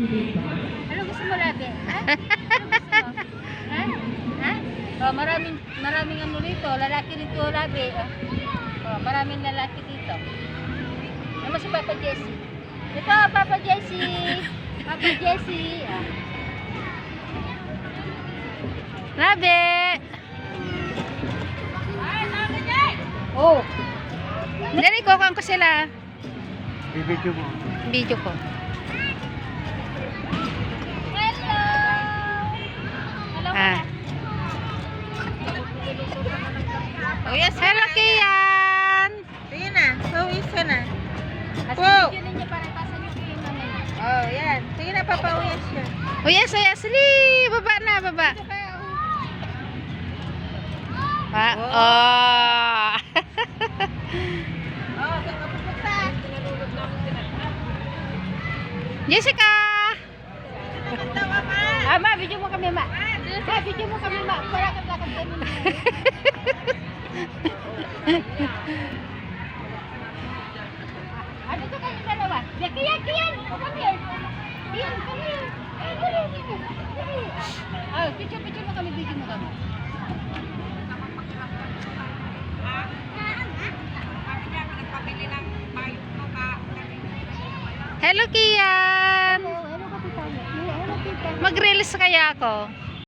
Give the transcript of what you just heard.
Ano gusto mo, Labi? Ha? Ano gusto mo? Ha? Ha? Oh, maraming, maraming ano rito. Lalaki rito, Labi. Oh. Oh, maraming lalaki dito. Ano si Papa Jesse? Ito, Papa Jesse. Papa Jesse. Ah. Labi! Oh. Dali, kukuhan ko sila. Bibidyo mo. Video ko. Ah. Oh, yes. Hello, Kian! Sige na, pawis ka na. Namin. Oh, yan. Sige na, papawis siya. Oh, yes, oh, yes. Li! Baba na, baba. Ah, oh. Oh, ka pupunta? Jessica! Ka. Ah, video mo kami, ma. Video mo kami, ma. Para ka lakad kami. Ano to kayo dalawa? Ya, Kiyan, Kiyan! Come here! Kiyan, come here! Ah, picture, picture mo kami, video mo kami. Hello, Kian! Hello, hello, kapitán. Hello, tita. Mag-release kaya ako.